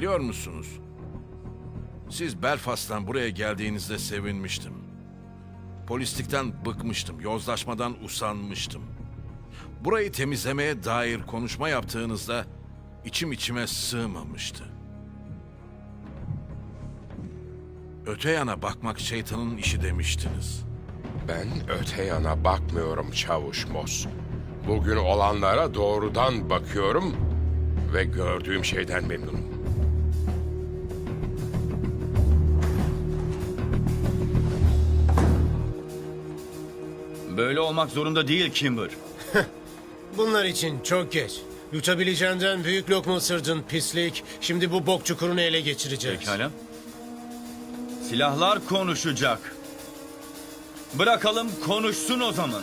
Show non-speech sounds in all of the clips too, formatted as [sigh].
biliyor musunuz? Siz Belfast'tan buraya geldiğinizde sevinmiştim. Polislikten bıkmıştım, yozlaşmadan usanmıştım. Burayı temizlemeye dair konuşma yaptığınızda içim içime sığmamıştı. Öte yana bakmak şeytanın işi demiştiniz. Ben öte yana bakmıyorum Çavuş Mos. Bugün olanlara doğrudan bakıyorum ve gördüğüm şeyden memnunum. Böyle olmak zorunda değil Kimber. [laughs] Bunlar için çok geç. Yutabileceğinden büyük lokma ısırdın pislik. Şimdi bu bok çukurunu ele geçireceğiz. Pekala. Silahlar konuşacak. Bırakalım konuşsun o zaman.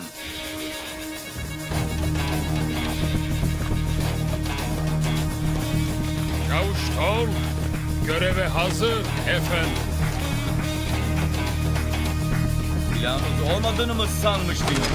Çavuş Tom, göreve hazır efendim. Silahınız olmadığını mı sanmıştınız?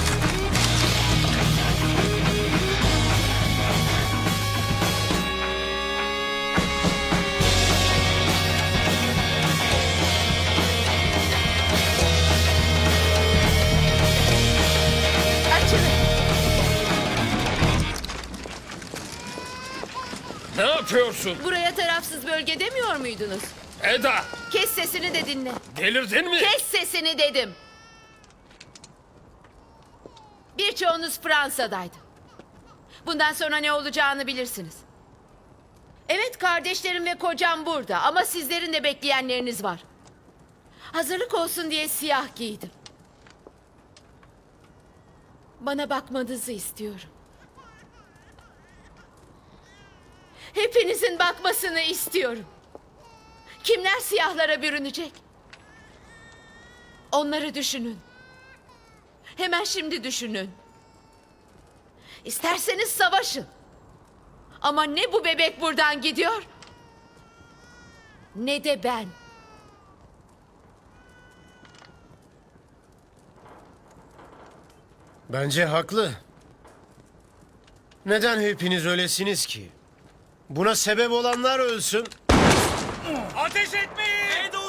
Açılın. Ne yapıyorsun? Buraya tarafsız bölge demiyor muydunuz? Eda, Kes sesini de dinle. delirdin mi? Kes sesini dedim. Birçoğunuz Fransa'daydı. Bundan sonra ne olacağını bilirsiniz. Evet kardeşlerim ve kocam burada ama sizlerin de bekleyenleriniz var. Hazırlık olsun diye siyah giydim. Bana bakmanızı istiyorum. Hepinizin bakmasını istiyorum. Kimler siyahlara bürünecek? Onları düşünün. Hemen şimdi düşünün. İsterseniz savaşın. Ama ne bu bebek buradan gidiyor ne de ben. Bence haklı. Neden hepiniz öylesiniz ki? Buna sebep olanlar ölsün. Ateş etmeyin!